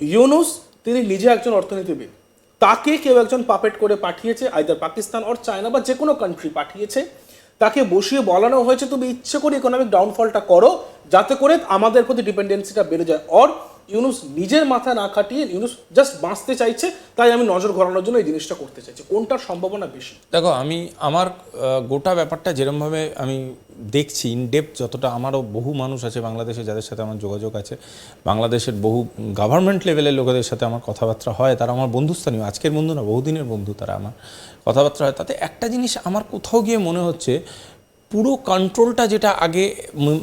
ইউনুস, তিনি নিজে একজন অর্থনীতিবিদ। তাকে কেউ একজন পাপেট করে পাঠিয়েছে আইদার পাকিস্তান অর চায়না বা যে কোনো কান্ট্রি পাঠিয়েছে। তাকে বসিয়ে বলানো হয়েছে, তুমি ইচ্ছে করে ইকোনমিক ডাউনফলটা করো, যাতে করে আমাদের প্রতি ডিপেন্ডেন্সিটা বেড়ে যায়। অর ইউনুস নিজের মাথা না খাটিয়ে ইউনুস জাস্ট বাঁচতে চাইছে, তাই আমি নজর ঘোরানোর জন্য এই জিনিসটা করতে চাইছি। কোনটার সম্ভাবনা বেশি? দেখো, আমি, আমার গোটা ব্যাপারটা যেরমভাবে আমি দেখছি ইনডেপ যতটা আমারও বহু মানুষ আছে বাংলাদেশে যাদের সাথে আমার যোগাযোগ আছে, বাংলাদেশের বহু গভর্নমেন্ট লেভেলের লোকেদের সাথে আমার কথাবার্তা হয়, তারা আমার বন্ধুস্থানীয়, আজকের বন্ধু না, বহুদিনের বন্ধু তারা আমার কথাবার্তা হয়, তাতে একটা জিনিস আমার কোথাও গিয়ে মনে হচ্ছে পুরো কন্ট্রোলটা যেটা আগে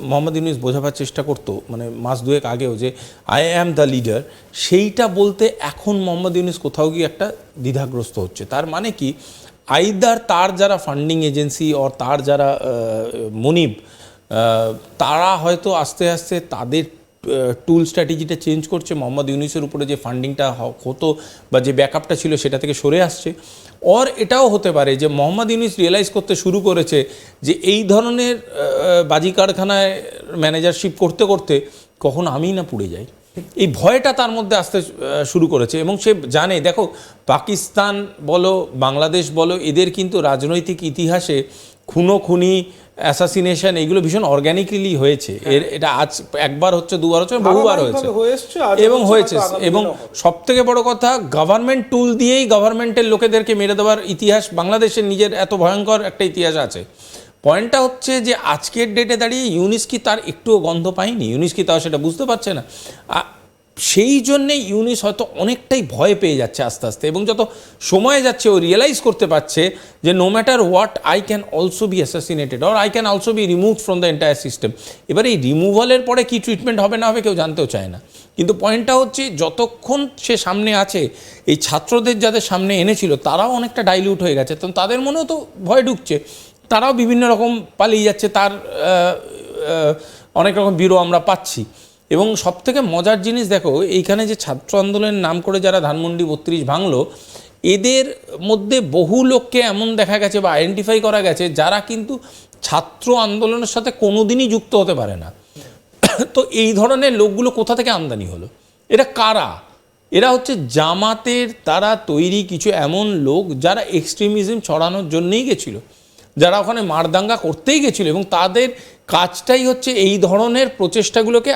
মোহাম্মদ ইউনুস বোঝাবার চেষ্টা করতো মানে মাস দুয়েক আগেও যে আই অ্যাম দ্য লিডার সেইটা বলতে এখন মোহাম্মদ ইউনুস কোথাও গিয়ে একটা দ্বিধাগ্রস্ত হচ্ছে। তার মানে কি? আইদার তার যারা ফান্ডিং এজেন্সি অর তার যারা মনিব তারা হয়তো আস্তে আস্তে তাদের টুল স্ট্র্যাটেজিটা চেঞ্জ করছে, মোহাম্মদ ইউনিসের উপরে যে ফান্ডিংটা হতো বা যে ব্যাকআপটা ছিল সেটা থেকে সরে আসছে। অর এটাও হতে পারে যে মোহাম্মদ ইউনিস রিয়েলাইজ করতে শুরু করেছে যে এই ধরনের বাজি কারখানায় ম্যানেজারশিপ করতে করতে কখন আমিই না পুড়ে যাই। এই ভয়টা তার মধ্যে আসতে শুরু করেছে এবং সে জানে, দেখো, পাকিস্তান বলো, বাংলাদেশ বলো, এদের কিন্তু রাজনৈতিক ইতিহাসে খুনো খুনি অ্যাসাসিনেশন এগুলো ভীষণ অর্গ্যানিক্যালি হয়েছে। এর এটা আজ একবার হচ্ছে দুবার হচ্ছে বহুবার হয়েছে। হয়ে এবং হয়েছে। এবং সব থেকে বড় কথা গভর্নমেন্ট টুল দিয়েই গভর্নমেন্টের লোকেদেরকে মেরে দেওয়ার ইতিহাস বাংলাদেশের নিজের এত ভয়ঙ্কর একটা ইতিহাস আছে। পয়েন্টটা হচ্ছে যে আজকের ডেটে দাঁড়িয়ে ইউনিস কি তার একটুও গন্ধ পায়নি। ইউনিস কি তাও সেটা বুঝতে পারছে না। সেই জন্যে ইউনিস হয়তো অনেকটাই ভয় পেয়ে যাচ্ছে আস্তে আস্তে এবং যত সময় যাচ্ছে ও রিয়েলাইজ করতে পারছে যে no matter what I can also be assassinated or I can also be remove from the entire system এবার এই রিমুভালের পরে কি ট্রিটমেন্ট হবে না হবে কেউ জানতেও চায় না। কিন্তু পয়েন্টটা হচ্ছে যতক্ষণ সে সামনে আছে, এই ছাত্রদের যাদের সামনে এনেছিল, তারাও অনেকটা ডাইলিউট হয়ে গেছে। তো তাদের মনেও তো ভয় ঢুকছে। তারাও বিভিন্ন রকম পালিয়ে যাচ্ছে। তার অনেক রকম বিরো আমরা পাচ্ছি। এবং সবথেকে মজার জিনিস দেখো, এইখানে যে ছাত্র আন্দোলনের নাম করে যারা ধানমন্ডি বত্রিশ ভাঙলো, এদের মধ্যে বহু লোককে এমন দেখা গেছে বা আইডেন্টিফাই করা গেছে যারা কিন্তু ছাত্র আন্দোলনের সাথে কোনোদিনই যুক্ত হতে পারে না। তো এই ধরনের লোকগুলো কোথা থেকে আমদানি হলো? এটা কারা? এরা হচ্ছে জামাতের তারা তৈরি কিছু এমন লোক যারা এক্সট্রিমিজম ছড়ানোর জন্যেই গেছিল। যারা ওখানে মারদাঙ্গা করতেই গেছিল এবং তাদের কাজটাই হচ্ছে এই ধরনের প্রচেষ্টাগুলোকে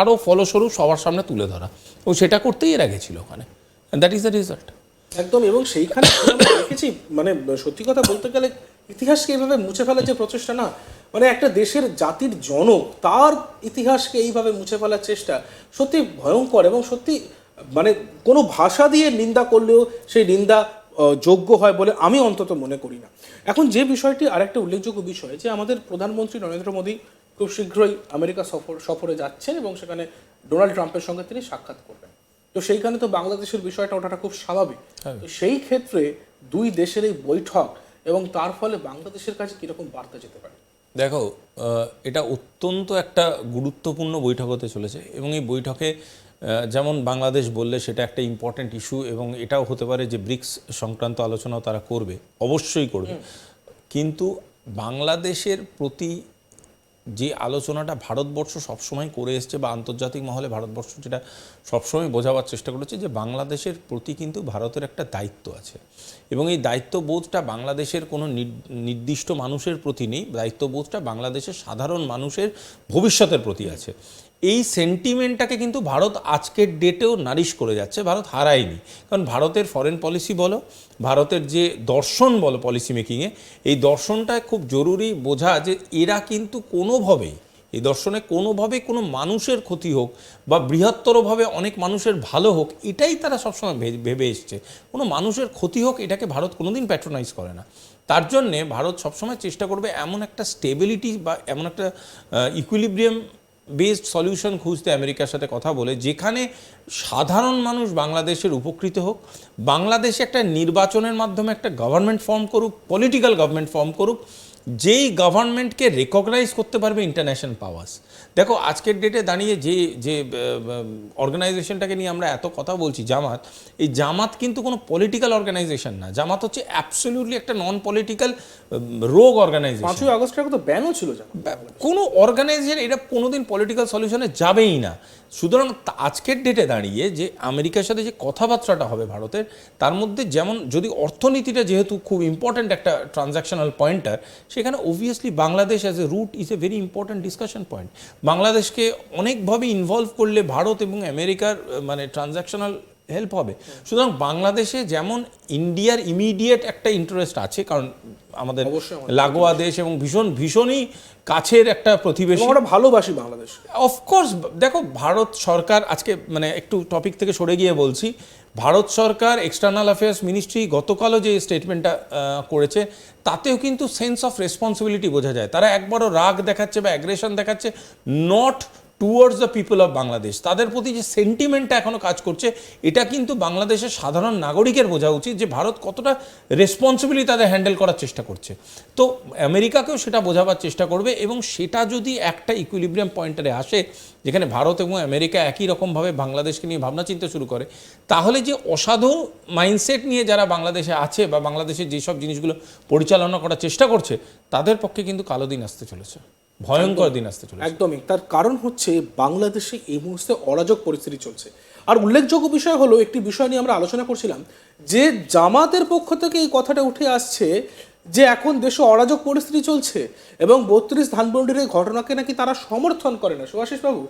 আরও ফলস্বরূপ সবার সামনে তুলে ধরা। ও সেটা করতেই এরা গেছিল ওখানে। দ্যাট ইজ দ্য রেজাল্ট একদম, এবং সেইখানে দেখেছি মানে সত্যি কথা বলতে গেলে ইতিহাসকে এইভাবে মুছে ফেলার যে প্রচেষ্টা না মানে একটা দেশের জাতির জনক তার ইতিহাসকে এইভাবে মুছে ফেলার চেষ্টা সত্যি ভয়ঙ্কর এবং সত্যি মানে কোনো ভাষা দিয়ে নিন্দা করলেও সেই নিন্দা যোগ্য হয় বলে আমি অন্তত মনে করি না। এখন যে বিষয়টি আরেকটা উল্লেখযোগ্য বিষয় যে আমাদের প্রধানমন্ত্রী নরেন্দ্র মোদী খুব শীঘ্রই আমেরিকা সফর সফরে যাচ্ছেন এবং সেখানে ডোনাল্ড ট্রাম্পের সঙ্গে তিনি সাক্ষাৎ করবেন। তো সেইখানে তো বাংলাদেশের বিষয়টা ওঠাটা খুব স্বাভাবিক। তো সেই ক্ষেত্রে দুই দেশের এই বৈঠক এবং তার ফলে বাংলাদেশের কাছে কীরকম বার্তা যেতে পারে? দেখো এটা অত্যন্ত একটা গুরুত্বপূর্ণ বৈঠক হতে চলেছে এবং এই বৈঠকে যেমন বাংলাদেশ বললে সেটা একটা ইম্পর্ট্যান্ট ইস্যু এবং এটাও হতে পারে যে ব্রিক্স সংক্রান্ত আলোচনাও তারা করবে অবশ্যই করবে। কিন্তু বাংলাদেশের প্রতি যে আলোচনাটা ভারতবর্ষ সবসময় করে এসছে বা আন্তর্জাতিক মহলে ভারতবর্ষ যেটা সবসময় বোঝাবার চেষ্টা করেছে যে বাংলাদেশের প্রতি কিন্তু ভারতের একটা দায়িত্ব আছে। এবং এই দায়িত্ববোধটা বাংলাদেশের কোনো নির- নির্দিষ্ট মানুষের প্রতি নেই দায়িত্ববোধটা বাংলাদেশের সাধারণ মানুষের ভবিষ্যতের প্রতি আছে। এই সেন্টিমেন্টটাকে কিন্তু ভারত আজকের ডেটেও নারিশ করে যাচ্ছে, ভারত হারায়নি। কারণ ভারতের ফরেন পলিসি বলো, ভারতের যে দর্শন বলো পলিসি মেকিংয়ে এই দর্শনটা খুব জরুরি বোঝা যে এরা কিন্তু কোনোভাবেই, এই দর্শনে কোনোভাবে কোনো মানুষের ক্ষতি হোক বা বৃহত্তরভাবে অনেক মানুষের ভালো হোক, এটাই তারা সবসময় ভেবে এসছে। কোনো মানুষের ক্ষতি হোক, এটাকে ভারত কোনোদিন প্যাট্রোনাইজ করে না। তার জন্যে ভারত সবসময় চেষ্টা করবে এমন একটা স্টেবিলিটি বা এমন একটা ইকুইলিব্রিয়াম বেসড সলিউশন খুঁজতে আমেরিকার সাথে কথা বলে, যেখানে সাধারণ মানুষ বাংলাদেশের উপকৃত হোক, বাংলাদেশে একটা নির্বাচনের মাধ্যমে একটা গভর্নমেন্ট ফর্ম করুক পলিটিক্যাল গভর্নমেন্ট ফর্ম করুক, যেই গভর্নমেন্টকে রেকগনাইজ করতে পারবে ইন্টারন্যাশনাল পাওয়ার্স দেখো আজকের ডেটে দাঁড়িয়ে যে যে অর্গানাইজেশনটাকে নিয়ে আমরা এত কথা বলছি জামাত এই জামাত কিন্তু কোনো পলিটিক্যাল অর্গানাইজেশন না। জামাত হচ্ছে অ্যাবসলিউটলি একটা নন পলিটিক্যাল রোগ অর্গানাইজেশন পাঁচই আগস্টের তো ব্যানও ছিল কোনো অর্গানাইজেশন এটা কোনোদিন পলিটিক্যাল সলিউশনে যাবেই না। সুতরাং আজকের ডেটে দাঁড়িয়ে যে আমেরিকার সাথে যে কথাবার্তাটা হবে ভারতের, তার মধ্যে যেমন যদি অর্থনীতিটা যেহেতু খুব ইম্পর্ট্যান্ট একটা ট্রানজ্যাকশনাল পয়েন্টার সেখানে obviously Bangladesh as a route is a very important discussion point বাংলাদেশকে অনেকভাবে ইনভলভ করলে ভারত এবং আমেরিকার মানে ট্রানজ্যাকশনাল হেল্প হবে। সুতরাং বাংলাদেশে যেমন ইন্ডিয়ার ইমিডিয়েট একটা ইন্টারেস্ট আছে কারণ আমাদের লাগোয়া দেশ এবং ভীষণ ভীষণই কাছের একটা প্রতিবেশী। আমরা ভালোবাসি বাংলাদেশ অফকোর্স দেখো ভারত সরকার আজকে মানে একটু টপিক থেকে সরে গিয়ে বলছি ভারত সরকার এক্সটার্নাল অ্যাফেয়ার্স মিনিস্ট্রি গতকালও যে স্টেটমেন্টটা করেছে তাতেও কিন্তু সেন্স অফ রেসপন্সিবিলিটি বোঝা যায়। তারা একবারও রাগ দেখাচ্ছে বা অ্যাগ্রেশন দেখাচ্ছে not towards the people of Bangladesh তাদের প্রতি যে সেন্টিমেন্টটা এখনও কাজ করছে, এটা কিন্তু বাংলাদেশের সাধারণ নাগরিকের বোঝা উচিত যে ভারত কতটা রেসপন্সিবিলি তাদের হ্যান্ডেল করার চেষ্টা করছে। তো আমেরিকাকেও সেটা বোঝাবার চেষ্টা করবে এবং সেটা যদি একটা ইকুইলিব্রিয়াম পয়েন্টারে আসে, যেখানে ভারত এবং আমেরিকা একই রকমভাবে বাংলাদেশকে নিয়ে ভাবনা চিন্তা শুরু করে, তাহলে যে অসাধু মাইন্ডসেট নিয়ে যারা বাংলাদেশে আছে বা বাংলাদেশের যেসব জিনিসগুলো পরিচালনা করার চেষ্টা করছে, তাদের পক্ষে কিন্তু কালো দিন আসতে চলেছে। ভয়ঙ্কর দিন আসতে চলেছে। একদমই। তার কারণ হচ্ছে বাংলাদেশে এই মুহূর্তে অরাজক পরিস্থিতি চলছে। আর উল্লেখযোগ্য বিষয় হলো একটি বিষয় নিয়ে আমরা আলোচনা করছিলাম যে জামাতের পক্ষ থেকে এই কথাটা উঠে আসছে যে এখন দেশে অরাজক পরিস্থিতি চলছে এবং বত্রিশ ধানমন্ডির এই ঘটনাকে নাকি তারা সমর্থন করে না। বাবু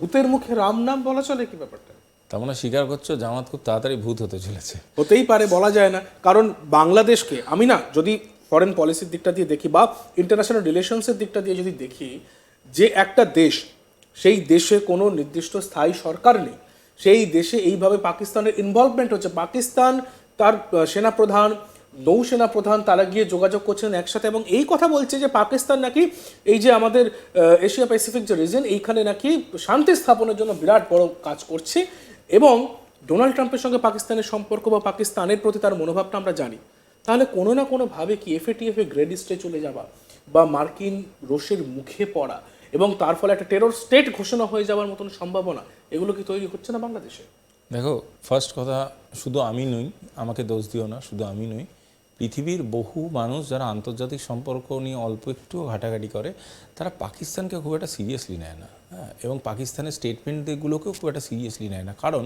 ভূতের মুখে রাম নাম বলা চলে কি ব্যাপারটা? তার মানে স্বীকার করছ জামাত খুব তাড়াতাড়ি ভূত হতে চলেছে। হতেই পারে বলা যায় না। কারণ বাংলাদেশকে আমি না যদি ফরেন পলিসির দিকটা দিয়ে দেখি বা ইন্টারন্যাশনাল রিলেশনসের দিকটা দিয়ে যদি দেখি, যে একটা দেশ, সেই দেশে কোনো নির্দিষ্ট স্থায়ী সরকার নেই, সেই দেশে এইভাবে পাকিস্তানের ইনভলভমেন্ট হচ্ছে। পাকিস্তান তার সেনাপ্রধান নৌসেনা প্রধান তারা গিয়ে যোগাযোগ করছেন একসাথে এবং এই কথা বলছে যে পাকিস্তান নাকি এই যে আমাদের এশিয়া প্যাসিফিক যে রিজন এইখানে নাকি শান্তি স্থাপনের জন্য বিরাট বড় কাজ করছে এবং ডোনাল্ড ট্রাম্পের সঙ্গে পাকিস্তানের সম্পর্ক বা পাকিস্তানের প্রতি তার মনোভাবটা আমরা জানি। তাহলে কোনো না কোনোভাবে কি এফএটিএফ গ্রেড স্টে চলে যাওয়া বা মার্কিন রোষের মুখে পড়া এবং তার ফলে একটা টেরর স্টেট ঘোষণা হয়ে যাওয়ার মতন সম্ভাবনা, এগুলো কি তৈরি হচ্ছে না বাংলাদেশে? দেখো ফার্স্ট কথা, শুধু আমি নই, আমাকে দোষ দিও না, শুধু আমি নই, পৃথিবীর বহু মানুষ যারা আন্তর্জাতিক সম্পর্ক নিয়ে অল্প একটু ঘাটাঘাটি করে, তারা পাকিস্তানকে খুব একটা সিরিয়াসলি নেয় না হ্যাঁ? এবং পাকিস্তানের স্টেটমেন্টগুলোকেও খুব একটা সিরিয়াসলি নেয় না। কারণ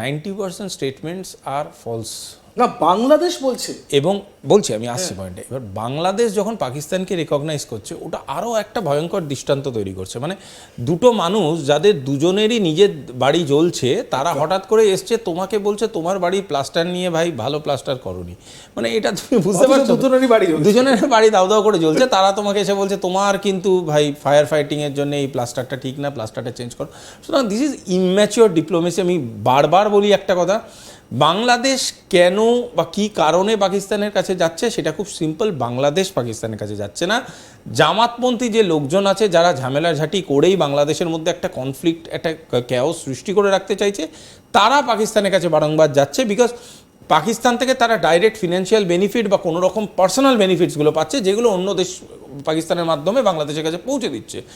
ninety percent statements are false না বাংলাদেশ বলছে। এবং বলছি আমি আসছি পয়েন্টে এবার বাংলাদেশ যখন পাকিস্তানকে রেকগনাইজ করছে ওটা আরও একটা ভয়ঙ্কর দৃষ্টান্ত তৈরি করছে। মানে দুটো মানুষ যাদের দুজনেরই নিজের বাড়ি জ্বলছে তারা হঠাৎ করে এসছে তোমাকে বলছে তোমার বাড়ি প্লাস্টার নিয়ে ভাই ভালো প্লাস্টার করনি। মানে এটা তুমি বুঝতে পারছ? দুজনেরই বাড়ি দুজনের বাড়ি দাও দাও করে জ্বলছে তারা তোমাকে এসে বলছে তোমার কিন্তু ভাই ফায়ার ফাইটিংয়ের জন্য এই প্লাস্টারটা ঠিক না প্লাস্টারটা চেঞ্জ করো। সুতরাং দিস ইজ ইম্যাচিওর ডিপ্লোমেসি আমি বারবার বলি একটা কথা বাংলাদেশ কেন বা কী কারণে পাকিস্তানের কাছে যাচ্ছে সেটা খুব সিম্পল বাংলাদেশ পাকিস্তানের কাছে যাচ্ছে না। জামাতপন্থী যে লোকজন আছে, যারা ঝামেলা ঝাঁটি করেই বাংলাদেশের মধ্যে একটা কনফ্লিক্ট একটা ক্যাও সৃষ্টি করে রাখতে চাইছে, তারা পাকিস্তানের কাছে বারংবার যাচ্ছে বিকজ পাকিস্তান থেকে তারা ডাইরেক্ট ফিনান্সিয়াল বেনিফিট বা কোনো রকম পার্সোনাল বেনিফিটসগুলো পাচ্ছে, যেগুলো অন্য দেশ, পাকিস্তানের মাধ্যমে বাংলাদেশের কাছে পৌঁছে দিচ্ছে।